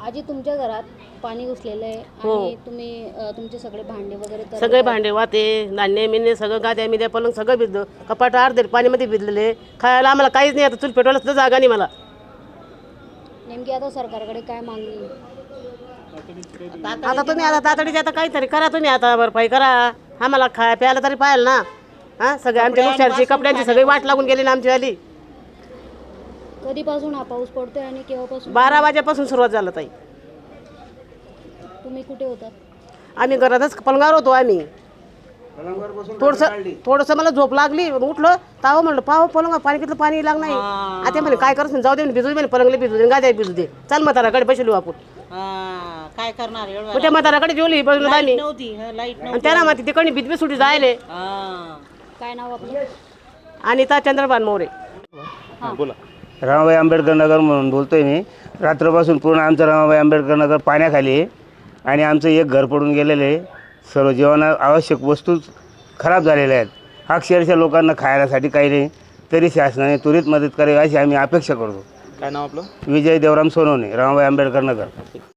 आजी तुमच्या घरात पाणी घुसलेलं आहे हो. आणि तुम्ही अ, तुमचे सगळे भांडे वगैरे तर सगळे भांडे वाते धान्य मिन्ने सगळं गाद्या मिद्या पलंग सगळं भिजलं. कपाट अर्धे पाणीमध्ये भिजलेले. खायला आम्हाला काहीच नाही आता चूल पेटवायला सुद्धा जागा नाही मला. नेमकी आता सरकारकडे काय मागणी आता तुम्ही आता तातडीचे आता काहीतरी करा तुम्ही आता भरपाई करा. आम्हाला खाय प्यायला तरी पाहिजे ना. हा सगळे आमच्या नुकसानची कपड्यांची सगळी वाट लागून गेली ना आमची आली कधीपासून हा पाऊस पडतोय आणि केव्हापासून? बारा वाजेपासून सुरुवात झालं ताई. तुम्ही कुठे होतात? आम्ही घरातच पलंगावर होतो आम्ही. थोडस थोडस मला झोप लागली. उठलो ताव म्हणलं पाव पलंग पाणी किती पाणी लाग नाही. आता म्हणे काय करत जाऊ दे म्हणे, भिजू दे म्हणे पलंगले भिजू दे गाद्या भिजू दे. चल म्हाताराकडे बसलो आपण. हा, काय करणार एवढं त्या म्हाताराकडे जेवली बसलो आम्ही नव्हती हा, आणि त्याला माहिती तिकडे भिजबी सुटी जायले. हा. काय नाव आपलं? अनिता चंद्रभान मोरे. रामाबाई आंबेडकर नगर म्हणून बोलतोय मी. रात्रपासून पूर्ण आमचं रामाबाई आंबेडकर नगर पाण्याखाली आहे. आणि आमचं एक घर पडून गेलेलं आहे. सर्व जीवना आवश्यक वस्तूच खराब झालेल्या आहेत. अक्षरशः लोकांना खायलासाठी काही नाही तरी शासनाने त्वरित मदत करावी अशी आम्ही अपेक्षा करतो. काय नाव आपलं? विजय देवराम सोनवणे रामाबाई आंबेडकर नगर.